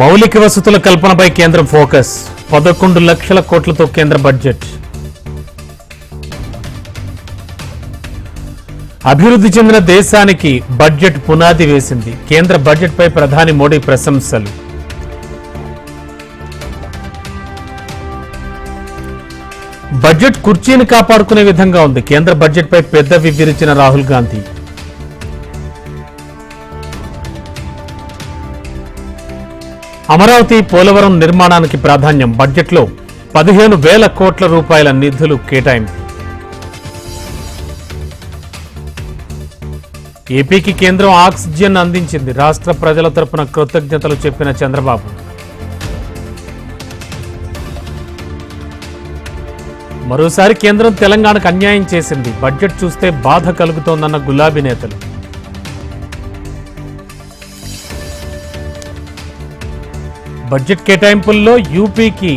మౌలిక వసతుల కల్పనపై కేంద్రం ఫోకస్. పదకొండు లక్షల కోట్లతో కేంద్ర బడ్జెట్. అభివృద్ధి చెందిన దేశానికి బడ్జెట్ పునాది వేసింది. కేంద్ర బడ్జెట్పై ప్రధాని మోడీ ప్రశంసలు. బడ్జెట్ కుర్చీని కాపాడుకునే విధంగా ఉంది. కేంద్ర బడ్జెట్పై పెద్ద వివరించిన రాహుల్ గాంధీ. అమరావతి పోలవరం నిర్మాణానికి ప్రాధాన్యం బడ్జెట్లో పదిహేను వేల కోట్ల రూపాయల నిధులు కేటాయింపు. ఏపీకి కేంద్రం ఆక్సిజన్ అందించింది. రాష్ట్ర ప్రజల తరపున కృతజ్ఞతలు చెప్పిన చంద్రబాబు. మరోసారి కేంద్రం తెలంగాణకు అన్యాయం చేసింది. బడ్జెట్ చూస్తే బాధ కలుగుతోందన్న గులాబీ నేతలు. బడ్జెట్ కేటాయింపుల్లో యూపీకి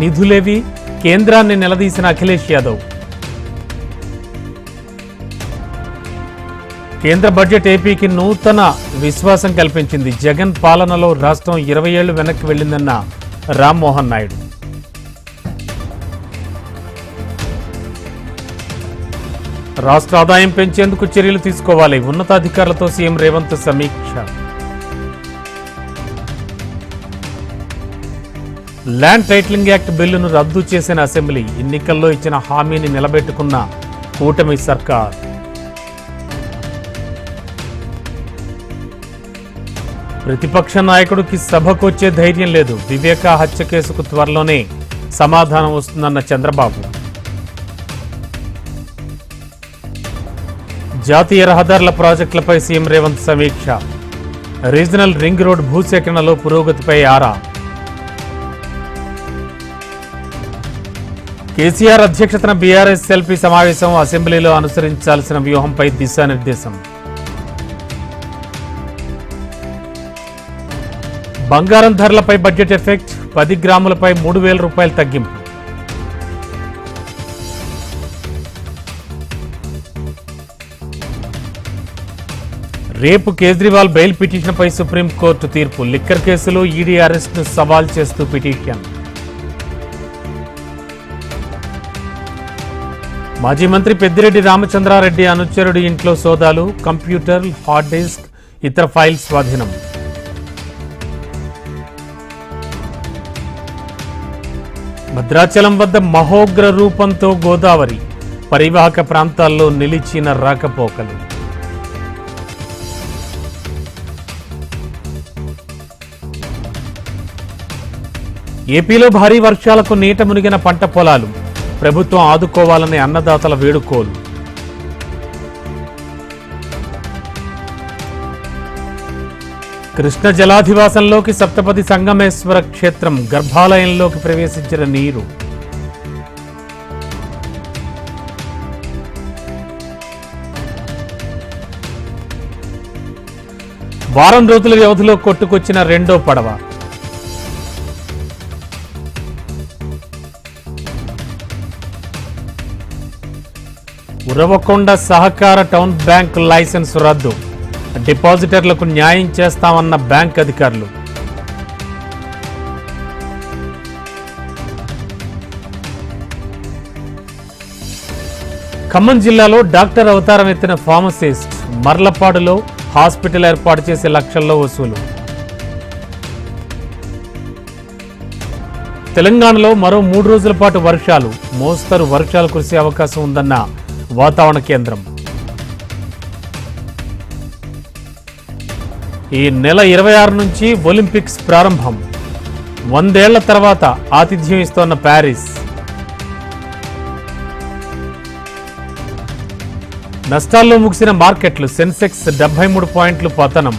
నిధులేవి కేంద్రాన్ని నిలదీసిన అఖిలేష్ యాదవ్. కేంద్ర బడ్జెట్ ఏపీకి నూతన విశ్వాసం కల్పించింది. జగన్ పాలనలో రాష్ట్రం ఇరవై ఏళ్ళు వెనక్కి వెళ్ళిందన్న రామ్మోహన్ నాయుడు. రాష్ట్ర ఆదాయం పెంచేందుకు చర్యలు తీసుకోవాలి. ఉన్నతాధికారులతో సీఎం రేవంత్ సమీక్ష. ల్యాండ్ టైటిలింగ్ యాక్ట్ బిల్లును రద్దు చేసిన అసెంబ్లీ ఎన్నికల్లో ఇచ్చిన హామీని నిలబెట్టుకున్న కూటమి సర్కార్. ప్రతిపక్ష నాయకుడికి సభకొచ్చే ధైర్యం లేదు. వివేక హత్య కేసుకు త్వరలోనే సమాధానం వస్తుందన్న చంద్రబాబు. జాతీయ రహదారుల ప్రాజెక్టులపై సీఎం రేవంత్ సమీక్ష. రీజనల్ రింగ్ రోడ్ భూసేకరణలో పురోగతిపై ఆరా. కేసీఆర్ అధ్యక్షతన బీఆర్ఎస్ ఎల్పీ సమావేశం అసెంబ్లీలో అనుసరించాల్సిన వ్యూహంపై దిశానిర్దేశం. బంగారం ధరలపై బడ్జెట్ ఎఫెక్ట్ పది గ్రాములపై మూడు వేల రూపాయల తగ్గింపు. రేపు కేజ్రీవాల్ బెయిల్ పిటిషన్పై సుప్రీంకోర్టు తీర్పు. లిక్కర్ కేసులో ఈడీ అరెస్ట్ను సవాల్ చేస్తూ పిటిషన్. మాజీ మంత్రి పెద్దిరెడ్డి రామచంద్రారెడ్డి అనుచరుడి ఇంట్లో సోదాలు కంప్యూటర్ హార్డ్ డిస్క్ ఇతర ఫైల్ స్వాధీనం. భద్రాచలం వద్ద మహోగ్ర రూపంతో గోదావరి పరివాహక ప్రాంతాల్లో నిలిచిన రాకపోకలు. ఏపీలో భారీ వర్షాలకు నీట మునిగిన పంట పొలాలు. ప్రభుత్వం ఆదుకోవాలని అన్నదాతల వేడుకోలు. కృష్ణ జలాధివాసంలోకి సప్తపది సంగమేశ్వర క్షేత్రం గర్భాలయంలోకి ప్రవేశించిన నీరు. వారం రోజుల వ్యవధిలో కొట్టుకొచ్చిన రెండో పడవ. ఉరవకొండ సహకార టౌన్ బ్యాంక్ లైసెన్స్ రద్దు. డిపాజిటర్లకు న్యాయం చేస్తామన్న బ్యాంక్ అధికారులు. ఖమ్మం జిల్లాలో డాక్టర్ అవతారం ఎత్తిన ఫార్మసిస్ట్ మర్లపాడులో హాస్పిటల్ ఏర్పాటు చేసే లక్షల్లో వసూలు. తెలంగాణలో మరో మూడు రోజుల పాటు వర్షాలు. మోస్తరు వర్షాలు కురిసే అవకాశం ఉందన్న వాతావరణ కేంద్రం. ఈ నెల ఇరవై ఆరు నుంచి ఒలింపిక్స్ ప్రారంభం. వందేళ్ళ తర్వాత ఆతిథ్యం ఇస్తోన్న ప్యారిస్. నష్టాల్లో ముగిసిన మార్కెట్లు సెన్సెక్స్ డెబ్బై మూడు పాయింట్లు పతనం.